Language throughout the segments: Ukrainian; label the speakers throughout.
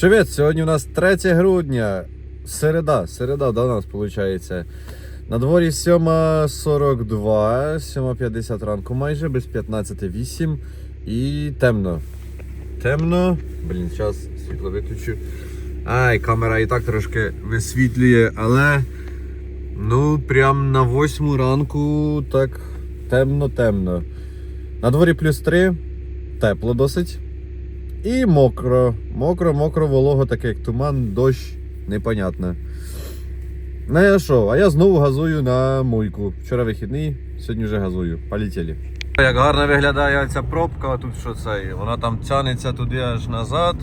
Speaker 1: Привіт! Сьогодні у нас 3 грудня. Середа, середа до нас виходить. На дворі 7.42, 7.50 ранку, майже без 15.08 і темно. Темно. Блін, зараз світло виключу. Ай, камера і так трошки висвітлює, але ну прям на 8 ранку так темно-темно. На дворі плюс 3, тепло досить. І мокро. Мокро, мокро, волого, таке як туман, дощ, непонятно. Ну я що, а я знову газую на мойку. Вчора вихідний, сьогодні вже газую. Полетіли. Як гарно виглядає ця пробка, тут що це? Вона там тянеться туди аж назад.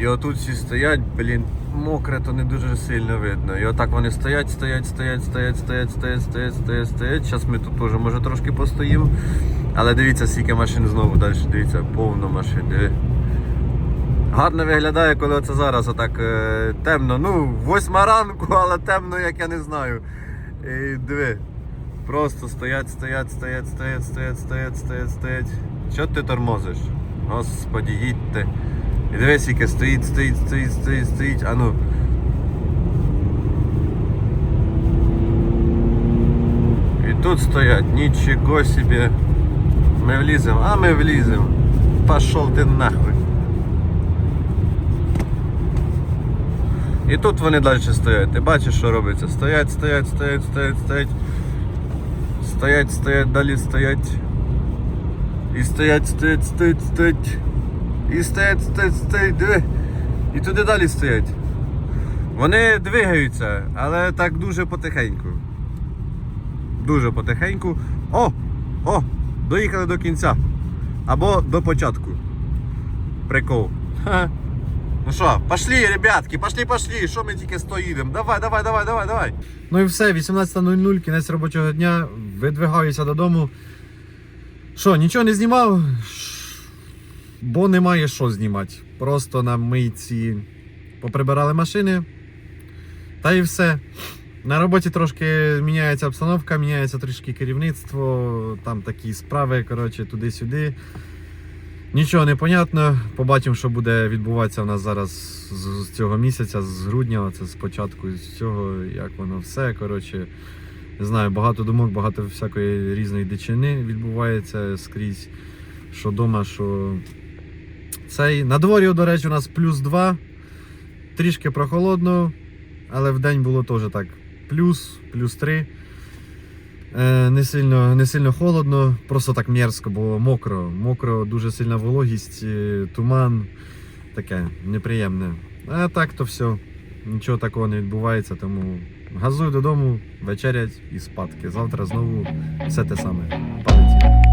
Speaker 1: І отут всі стоять, блін, мокре, то не дуже сильно видно. І отак вони стоять, стоять, стоять, стоять, стоять, стоять, стоять, стоять, стоять. Зараз ми тут теж може трошки постоїмо. Але дивіться, скільки машин знову далі, дивіться, повно машин. Диви. Гарно виглядає, коли оце зараз отак е, темно. Ну, восьма ранку, але темно, як я не знаю. І диви. Просто стоять, стоять, стоять, стоять, стоять, стоять, стоять, стоять. Що ти тормозиш? Господі, їдьте. І дивись, скільки стоїть, стоїть, стоїть, стоїть, стоїть. А ну. І тут стоять, нічого собі. Ми вліземо, а ми вліземо. Пошов ти нахуй. І тут вони далі стоять. Ти бачиш, що робиться? Стоять, стоять, стоять, стоять, стоять. Стоять, стоять, далі стоять. І стоять, стоять, стоять, стоять. І стоять, стоять, стоять, диви. І туди далі стоять. Вони двигаються, але так дуже потихеньку. Дуже потихеньку. О! О! Доїхали до кінця. Або до початку. Прикол. Ну що, пошли, ребятки, пошли, пошли. Що ми тільки стоїмо? Давай, давай, давай, давай, давай. Ну і все, 18.00, кінець робочого дня. Видвигаюся додому. Що, нічого не знімав? Бо немає що знімати. Просто на мийці поприбирали машини. Та і все. На роботі трошки міняється обстановка, міняється трішки керівництво, там такі справи, коротше, туди-сюди. Нічого не понятно. Побачимо, що буде відбуватися у нас зараз з, цього місяця, з грудня, це з початку з цього, як воно все. Коротше, не знаю, багато думок, багато всякої різної дичини відбувається скрізь. Що вдома, що цей. На дворі, до речі, у нас плюс 2. Трішки прохолодно, але в день було теж так. Плюс, плюс 3. Е, не, сильно, не сильно холодно, просто так мерзко, бо мокро. Мокро, дуже сильна вологість, е, туман. Таке неприємне. А так то все. Нічого такого не відбувається, тому газую додому, вечерять і спадки. Завтра знову все те саме. Пам'яті.